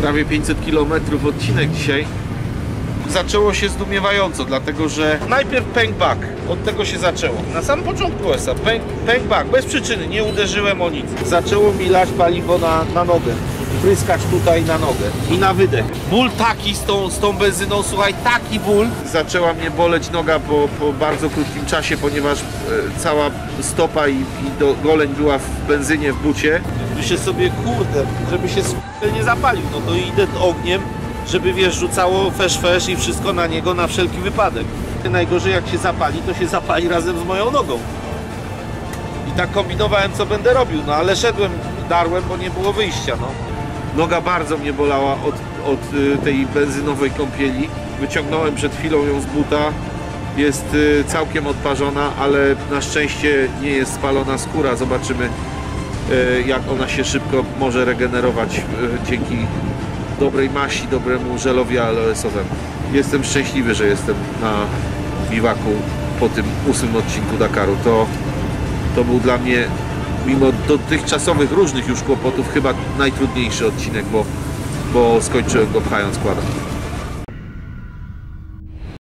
prawie 500 km odcinek dzisiaj. Zaczęło się zdumiewająco, dlatego że najpierw pęk od tego się zaczęło. Na samym początku ESA, pęk, bez przyczyny, nie uderzyłem o nic. Zaczęło mi lać paliwo na, na nogę, pryskać tutaj na nogę i na wydech. Ból taki z tą, z tą benzyną, słuchaj, taki ból. Zaczęła mnie boleć noga po, po bardzo krótkim czasie, ponieważ e, cała stopa i, i do, goleń była w benzynie, w bucie. Myślę sobie, kurde, żeby się nie zapalił, no to idę ogniem, żeby wiesz, rzucało fesz fesz i wszystko na niego na wszelki wypadek. Najgorzej jak się zapali, to się zapali razem z moją nogą. I tak kombinowałem, co będę robił, no ale szedłem, darłem, bo nie było wyjścia, no. Noga bardzo mnie bolała od, od y, tej benzynowej kąpieli. Wyciągnąłem przed chwilą ją z buta. Jest y, całkiem odparzona, ale na szczęście nie jest spalona skóra. Zobaczymy, y, jak ona się szybko może regenerować dzięki dobrej masi, dobremu żelowi aloesowemu. Jestem szczęśliwy, że jestem na biwaku po tym ósmym odcinku Dakaru. To, to był dla mnie, mimo dotychczasowych różnych już kłopotów, chyba najtrudniejszy odcinek, bo, bo skończyłem go pchając kładem.